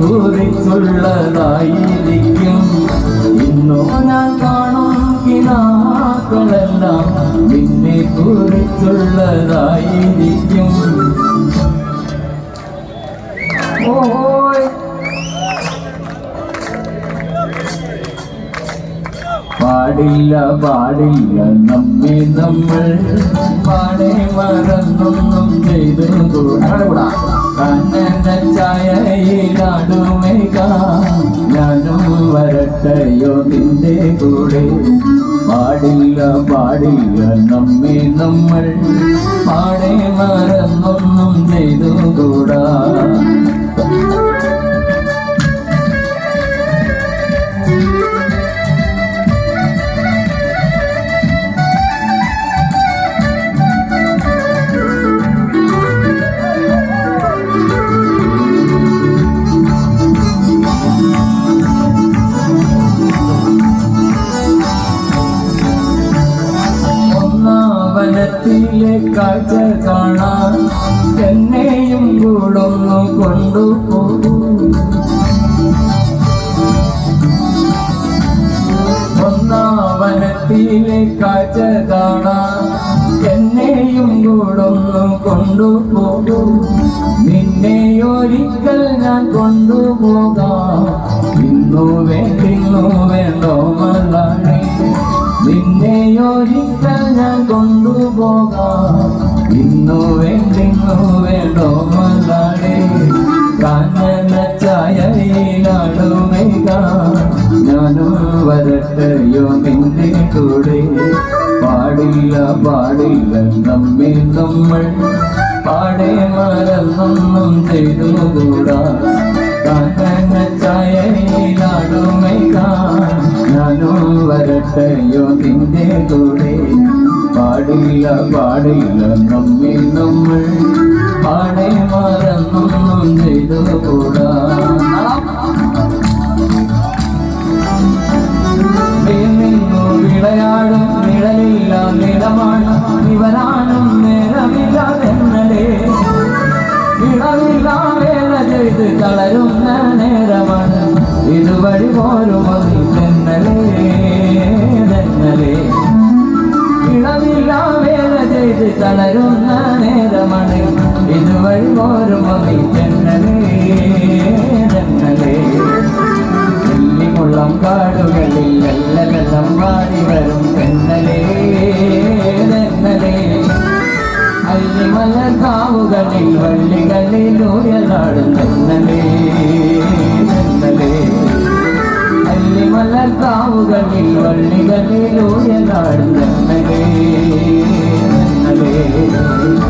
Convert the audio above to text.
കുറിച്ചുള്ളതായിരിക്കും ഇന്നോ ഞാൻ കാണും കിനാക്കളെല്ലാം നിന്നെ കുറിച്ചുള്ളതായിരിക്കും പാടില്ല പാടില്ല നമ്മെ നമ്മൾ പാടെ മറന്നൊന്നും ചെയ്തു കൂടാ വരട്ടയോ നിന്റെ കൂടെ? പാടില്ല പാടില്ല നമ്മെ നമ്മൾ പാടെ ചെയ്തു ഒന്നാവനത്തിലെ കാഴ്ച കാണാൻ എന്നെയും കൂടൊന്നു കൊണ്ടുപോകൂ. ഒന്നാവനത്തിലെ കാഴ്ച കാണാൻ എന്നെയും കൂടൊന്നു കൊണ്ടുപോകൂ. നിന്നെ ഒരിക്കൽ ഞാൻ കൊണ്ടുപോകാം. ഇന്നു വേണ്ടോ ഇന്നു വേണ്ടിന്നു വേണ്ടോ മല്ലാണേ കാഞ്ഞന ചായയിലാടുമേക ഞാനും വരട്ടെയോ നിന്റെ കൂടെ? പാടില്ല പാടില്ല നമ്മെ നമ്മൾ. പാടെ മറന്നൊന്നും ചെയ്തുകൂടാ കാഞ്ഞന ചായയിലാടുമേക ഞാനും വരട്ടെയോ നിന്റെ കൂടെ? പാടില്ല പാടില്ല. നമ്മെ നമ്മൾ പാടെ മറന്നൊന്നും ചെയ്തുകൂടാ നിന്നു വിളയാടും നിഴലില്ല നിലമാണ്. ഇവരാനും നേരമില്ലാതെന്നലേ ഇളവില്ല വേല ചെയ്ത് തളരുന്ന നേരമാണ്. ഇതുവഴി പോരും വേല ചെയ്ത് തളരുന്ന നേരമാണ് ഇതുവഴി പോരും മതി തെന്നലേ തെന്നലേ വെള്ളിമുള്ളം കാടുകളിൽ എല്ലെല്ലാം വാടി വരും തെന്നലേ തെന്നലേ അല്ലിമല കാവുകളിൽ വള്ളികളിൽ ഊയലാടും തെന്നലേ തെന്നലേ അല്ലിമല കാവുകളിൽ വള്ളികളിൽ ഊയലാടും തെന്നലേ Thank you.